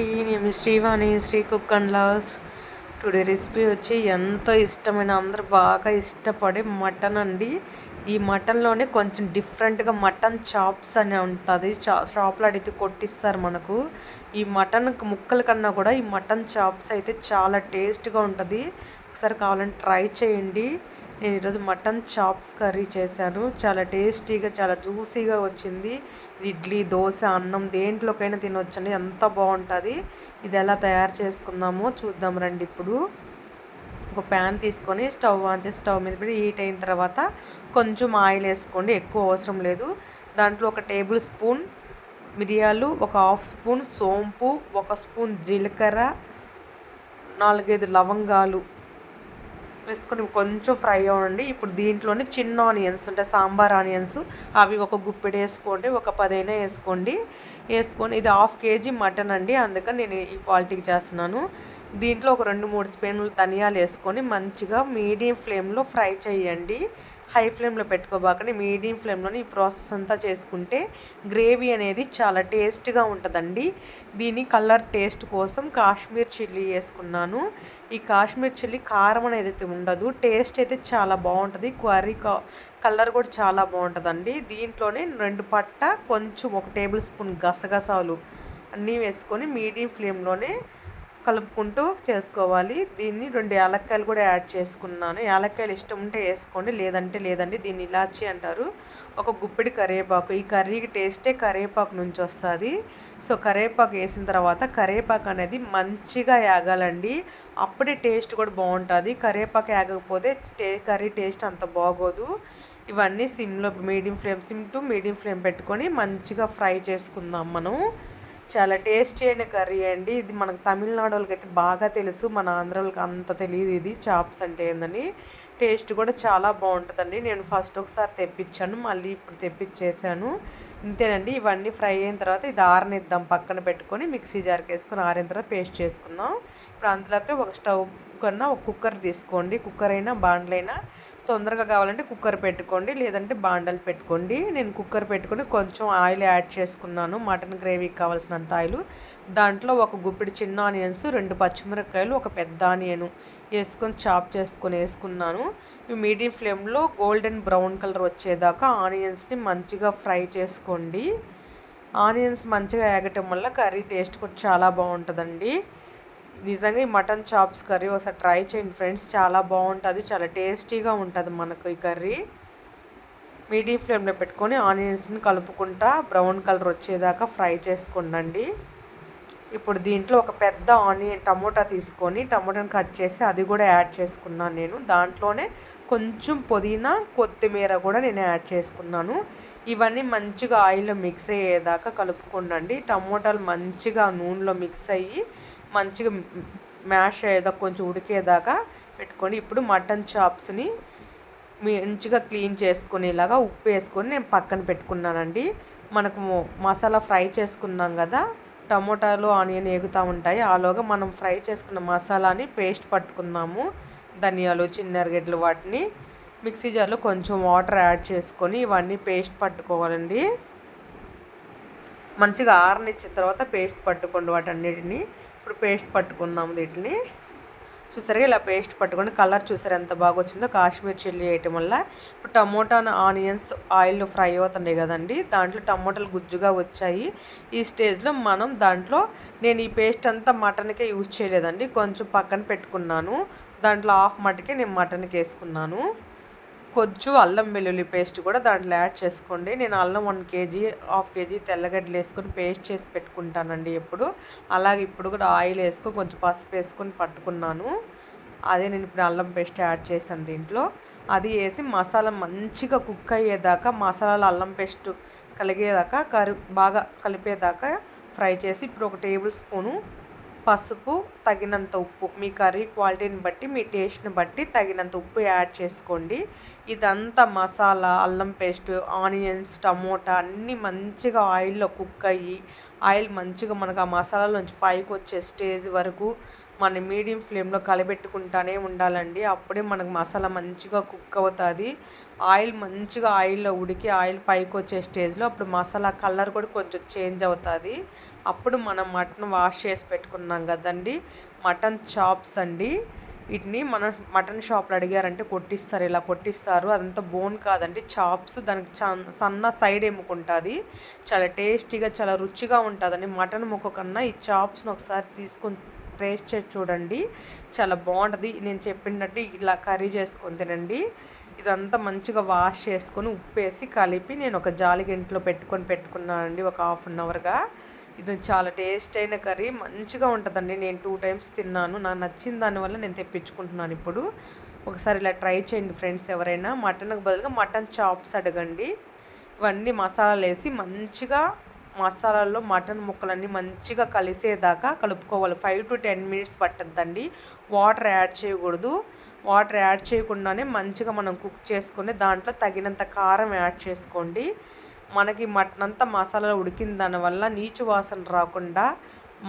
నేను Srivani Sri cook and loves today recipe వచ్చి ఎంతో ఇష్టమైన అందరూ బాగా ఇష్టపడే మటన్ అండి. ఈ మటన్లోనే కొంచెం డిఫరెంట్గా మటన్ చాప్స్ అని ఉంటుంది. చా షాప్లో అడిగితే కొట్టిస్తారు మనకు. ఈ మటన్ ముక్కల కన్నా కూడా ఈ మటన్ చాప్స్ అయితే చాలా టేస్ట్గా ఉంటుంది. ఒకసారి కావాలంటే ట్రై చేయండి. నేను ఈరోజు మటన్ చాప్స్ కర్రీ చేశాను. చాలా టేస్టీగా చాలా జ్యూసీగా వచ్చింది. ఇడ్లీ దోశ అన్నం దేంట్లోకైనా తినొచ్చండి. ఎంత బాగుంటుంది. ఇది ఎలా తయారు చేసుకుందామో చూద్దాం రండి ఇప్పుడు. ఒక ప్యాన్ తీసుకొని స్టవ్ ఆన్ చేసి స్టవ్ మీద పెట్టి హీట్ అయిన తర్వాత కొంచెం ఆయిల్ వేసుకోండి. ఎక్కువ అవసరం లేదు. దాంట్లో ఒక టేబుల్ స్పూన్ మిరియాలు ఒక హాఫ్ స్పూన్ సోంపు ఒక స్పూన్ జీలకర్ర నాలుగైదు లవంగాలు వేసుకొని కొంచెం ఫ్రై అవ్వండి. ఇప్పుడు దీంట్లోనే చిన్న ఆనియన్స్ ఉంటాయి సాంబార్ ఆనియన్స్ అవి ఒక గుప్పెడు వేసుకోండి ఒక పదైనా వేసుకోండి. వేసుకొని ఇది హాఫ్ కేజీ మటన్ అండి అందుకని నేను ఈ క్వాలిటీకి చేస్తున్నాను. దీంట్లో ఒక రెండు మూడు స్పూన్లు ధనియాలు వేసుకొని మంచిగా మీడియం ఫ్లేమ్లో ఫ్రై చేయండి. హై ఫ్లేమ్లో పెట్టుకోబాకని మీడియం ఫ్లేమ్లోని ఈ ప్రాసెస్ అంతా చేసుకుంటే గ్రేవీ అనేది చాలా టేస్ట్గా ఉంటుందండి. దీని కలర్ టేస్ట్ కోసం కాశ్మీర్ చిల్లీ వేసుకున్నాను. ఈ కాశ్మీర్ చిల్లీ కారం అనేది అయితే ఉండదు. టేస్ట్ అయితే చాలా బాగుంటుంది. క్వరీ కలర్ కూడా చాలా బాగుంటుందండి. దీంట్లోనే రెండు పట్ట కొంచెం ఒక టేబుల్ స్పూన్ గసగసాలు అన్నీ వేసుకొని మీడియం ఫ్లేమ్లోనే కలుపుకుంటూ చేసుకోవాలి. దీన్ని రెండు యాలక్కాయలు కూడా యాడ్ చేసుకున్నాను. యాలక్కాయలు ఇష్టం ఉంటే వేసుకోండి లేదంటే లేదండి దీన్ని ఇలాచి అంటారు. ఒక గుప్పిడి కరివేపాకు. ఈ కర్రీకి టేస్టే కరివేపాకు నుంచి వస్తుంది. సో కరివేపాకు వేసిన తర్వాత కరివేపాకు అనేది మంచిగా యాగాలండి. అప్పుడే టేస్ట్ కూడా బాగుంటుంది. కరివేపాకు యాగకపోతే టే కర్రీ టేస్ట్ అంత బాగోదు. ఇవన్నీ సిమ్లో medium flame sim to medium flame పెట్టుకొని మంచిగా ఫ్రై చేసుకుందాం మనం. చాలా టేస్టీ అయిన కర్రీ అండి. ఇది మనకు తమిళనాడు వాళ్ళకి అయితే బాగా తెలుసు. మన ఆంధ్ర వాళ్ళకి అంత తెలియదు ఇది. చాప్స్ అంటే ఏందని. టేస్ట్ కూడా చాలా బాగుంటుందండి. నేను ఫస్ట్ ఒకసారి తెప్పించాను. మళ్ళీ ఇప్పుడు తెప్పించేసాను. ఇంతేనండి. ఇవన్నీ ఫ్రై అయిన తర్వాత ఇది ఆరనిద్దాం. పక్కన పెట్టుకొని మిక్సీ జార్కి వేసుకొని ఆరిన తర్వాత పేస్ట్ చేసుకుందాం. ఇప్పుడు అందులోకి ఒక స్టవ్ కన్నా ఒక కుక్కర్ తీసుకోండి. కుక్కర్ అయినా బాండ్లైనా తొందరగా కావాలంటే కుక్కర్ పెట్టుకోండి లేదంటే బాండలు పెట్టుకోండి. నేను కుక్కర్ పెట్టుకొని కొంచెం ఆయిల్ యాడ్ చేసుకున్నాను. మటన్ గ్రేవీకి కావాల్సినంత ఆయిల్. దాంట్లో ఒక గుప్పిడి చిన్న ఆనియన్స్ రెండు పచ్చిమిరపకాయలు ఒక పెద్ద ఆనియన్ వేసుకొని చాప్ చేసుకొని వేసుకున్నాను. మీడియం ఫ్లేమ్లో గోల్డెన్ బ్రౌన్ కలర్ వచ్చేదాకా ఆనియన్స్ని మంచిగా ఫ్రై చేసుకోండి. ఆనియన్స్ మంచిగా వేగటం వల్ల కర్రీ టేస్ట్ కూడా చాలా బాగుంటుందండి. నిజంగా ఈ మటన్ చాప్స్ కర్రీ ఒకసారి ట్రై చేయండి ఫ్రెండ్స్. చాలా బాగుంటుంది చాలా టేస్టీగా ఉంటుంది మనకు ఈ కర్రీ. మీడియం ఫ్లేమ్లో పెట్టుకొని ఆనియన్స్ని కలుపుకుంటా బ్రౌన్ కలర్ వచ్చేదాకా ఫ్రై చేసుకుండండి ఇప్పుడు దీంట్లో ఒక పెద్ద ఆనియన్ టమోటా తీసుకొని టమోటాని కట్ చేసి అది కూడా యాడ్ చేసుకున్నాను నేను. దాంట్లోనే కొంచెం పుదీనా కొత్తిమీర కూడా నేను యాడ్ చేసుకున్నాను. ఇవన్నీ మంచిగా ఆయిల్లో మిక్స్ అయ్యేదాకా కలుపుకోండి టమోటాలు మంచిగా నూనెలో మిక్స్ అయ్యి మంచిగా మ్యాష్ అయ్యేదాకా కొంచెం ఉడికేదాకా పెట్టుకొని ఇప్పుడు మటన్ చాప్స్ని మంచిగా క్లీన్ చేసుకునేలాగా ఉప్పు వేసుకొని నేను పక్కన పెట్టుకున్నానండి. మనకు మసాలా ఫ్రై చేసుకున్నాం కదా టమోటాలు ఆనియన్ ఎగుతూ ఉంటాయి. ఆలోగా మనం ఫ్రై చేసుకున్న మసాలాని పేస్ట్ పట్టుకున్నాము ధనియాలు చిన్నరగడ్డలు వాటిని. మిక్సీ జార్లో కొంచెం వాటర్ యాడ్ చేసుకొని ఇవన్నీ పేస్ట్ పట్టుకోవాలండి. మంచిగా ఆరనిచ్చిన తర్వాత పేస్ట్ పట్టుకోండి వాటన్నిటిని. ఇప్పుడు పేస్ట్ పట్టుకుందాం వీటిని. చూసారుగా ఇలా పేస్ట్ పట్టుకొని కలర్ చూసారు ఎంత బాగా వచ్చిందో కాశ్మీర్ చిల్లీ వేయటం వల్ల. ఇప్పుడు టమోటా ఆనియన్స్ ఆయిల్ ఫ్రై అవుతున్నాయి కదండి. దాంట్లో టమోటాలు గుజ్జుగా వచ్చాయి. ఈ స్టేజ్లో మనం దాంట్లో నేను ఈ పేస్ట్ అంతా మటన్కే యూజ్ చేయలేదండి. కొంచెం పక్కన పెట్టుకున్నాను. దాంట్లో హాఫ్ మటుకే నేను మటన్కి వేసుకున్నాను. కొంచెం అల్లం వెల్లుల్లి పేస్ట్ కూడా దాంట్లో యాడ్ చేసుకోండి. నేను అల్లం వన్ కేజీ హాఫ్ కేజీ తెల్లగడ్డలు వేసుకొని పేస్ట్ చేసి పెట్టుకుంటానండి ఎప్పుడు. అలాగే ఇప్పుడు కూడా ఆయిల్ వేసుకొని కొంచెం పసుపు వేసుకొని పట్టుకున్నాను. అదే నేను ఇప్పుడు అల్లం పేస్ట్ యాడ్ చేశాను దీంట్లో. అది వేసి మసాలా మంచిగా కుక్ అయ్యేదాకా మసాలాలు అల్లం పేస్ట్ కలిగేదాకా కరి బాగా కలిపేదాకా ఫ్రై చేసి ఇప్పుడు ఒక టేబుల్ స్పూను పసుపు తగినంత ఉప్పు మీ కర్రీ క్వాలిటీని బట్టి మీ టేస్ట్ని బట్టి తగినంత ఉప్పు యాడ్ చేసుకోండి. ఇదంతా మసాలా అల్లం పేస్ట్ ఆనియన్స్ టమోటా అన్నీ మంచిగా ఆయిల్లో కుక్ అయ్యి ఆయిల్ మంచిగా మనకు ఆ మసాలాలోంచి పైకి వచ్చే స్టేజ్ వరకు మన మీడియం ఫ్లేమ్లో కలబెట్టుకుంటానే ఉండాలండి. అప్పుడే మనకు మసాలా మంచిగా కుక్ అవుతుంది. ఆయిల్ మంచిగా ఆయిల్లో ఉడికి ఆయిల్ పైకి వచ్చే స్టేజ్లో అప్పుడు మసాలా కలర్ కూడా కొంచెం చేంజ్ అవుతుంది. అప్పుడు మనం మటన్ వాష్ చేసి పెట్టుకున్నాం కదండి. మటన్ చాప్స్ అండి. వీటిని మనం మటన్ షాప్లో అడిగారంటే కొట్టిస్తారు. ఇలా కొట్టిస్తారు. అదంతా బోన్ కాదండి. చాప్స్ దానికి సన్న సైడ్ ఎముకుంటుంది చాలా టేస్టీగా చాలా రుచిగా ఉంటుందండి. మటన్ ముక్క కన్నా ఈ చాప్స్ని ఒకసారి తీసుకొని టేస్ట్ చేసి చూడండి. చాలా బాగుంటుంది. నేను చెప్పినట్టు ఇలా కర్రీ చేసుకొని తినండి. ఇదంతా మంచిగా వాష్ చేసుకొని ఉప్పేసి కలిపి నేను ఒక జాలిగింట్లో పెట్టుకొని పెట్టుకున్నానండి. ఒక హాఫ్ అన్ అవర్గా. ఇది చాలా టేస్ట్ అయిన కర్రీ మంచిగా ఉంటుందండి. నేను టూ టైమ్స్ తిన్నాను. నాకు నచ్చిన దానివల్ల నేను తెప్పించుకుంటున్నాను ఇప్పుడు. ఒకసారి ఇలా ట్రై చేయండి ఫ్రెండ్స్ ఎవరైనా. మటన్కి బదులుగా మటన్ చాప్స్ అడగండి. ఇవన్నీ మసాలాలు వేసి మంచిగా మసాలాల్లో మటన్ ముక్కలన్నీ మంచిగా కలిసేదాకా కలుపుకోవాలి. ఫైవ్ టు టెన్ మినిట్స్ పట్టద్దండి. వాటర్ యాడ్ చేయకూడదు. వాటర్ యాడ్ చేయకుండానే మంచిగా మనం కుక్ చేసుకొని దాంట్లో తగినంత కారం యాడ్ చేసుకోండి. మనకి మటన్ అంతా మసాలాలు ఉడికిన దానివల్ల నీచు వాసన రాకుండా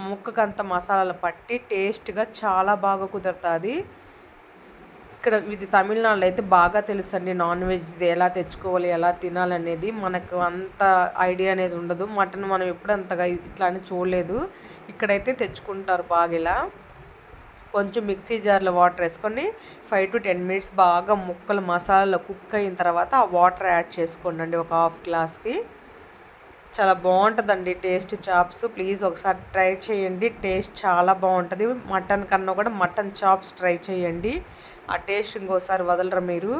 ముక్కకంత మసాలాలు పట్టి టేస్ట్గా చాలా బాగా కుదురుతుంది. ఇక్కడ ఇది తమిళనాడులో అయితే బాగా తెలుసండి నాన్ వెజ్ది ఎలా తెచ్చుకోవాలి ఎలా తినాలనేది. మనకు అంత ఐడియా అనేది ఉండదు. మటన్ మనం ఎప్పుడు అంతగా ఇట్లా అని చూడలేదు. ఇక్కడైతే తెచ్చుకుంటారు బాగా ఇలా. కొంచెం మిక్సీ జార్లో వాటర్ వేసుకొని ఫైవ్ టు టెన్ మినిట్స్ బాగా ముక్కలు మసాలాలో కుక్ అయిన తర్వాత ఆ వాటర్ యాడ్ చేసుకోండి ఒక హాఫ్ గ్లాస్కి. చాలా బాగుంటుందండి టేస్ట్ చాప్స్. ప్లీజ్ ఒకసారి ట్రై చేయండి. టేస్ట్ చాలా బాగుంటుంది. మటన్ కన్నా కూడా మటన్ చాప్స్ ట్రై చేయండి. ఆ టేస్ట్ ఇంకోసారి వదలరు మీరు.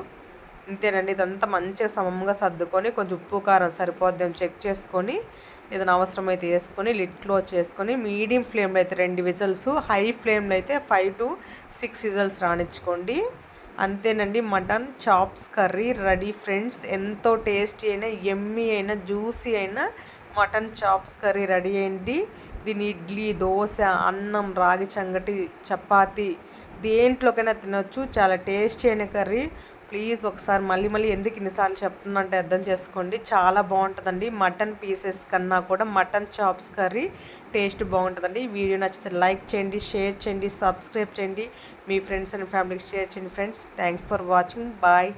ఇంతేనండి ఇదంతా మంచిగా సమంగా సర్దుకొని కొంచెం ఉప్పు కారం సరిపోద్దాం చెక్ చేసుకొని ఏదైనా అవసరమైతే వేసుకొని లిట్ క్లోజ్ చేసుకొని మీడియం ఫ్లేమ్లో అయితే రెండు విజల్స్ హై ఫ్లేమ్లో అయితే ఫైవ్ టు సిక్స్ విజల్స్ రాణించుకోండి. అంతేనండి mutton chops curry ready friends ఎంతో టేస్టీ అయినా ఎమ్మీ అయినా జ్యూసీ అయినా మటన్ చాప్స్ కర్రీ రెడీ అయింది దీని ఇడ్లీ దోశ అన్నం రాగి సంగటి చపాతి దేంట్లోకైనా తినొచ్చు. చాలా టేస్టీ అయిన కర్రీ ప్లీజ్ ఒకసారి మళ్ళీ మళ్ళీ ఎందుకు ఇన్నిసార్లు చెప్తున్నట్టే అర్థం చేసుకోండి. చాలా బాగుంటుందండి. మటన్ పీసెస్ కన్నా కూడా మటన్ చాప్స్ కర్రీ టేస్ట్ బాగుంటుందండి. వీడియో నచ్చితే లైక్ చేయండి షేర్ చేయండి సబ్స్క్రైబ్ చేయండి. మీ ఫ్రెండ్స్ అండ్ ఫ్యామిలీకి షేర్ చేయండి friends. Thanks for watching. Bye.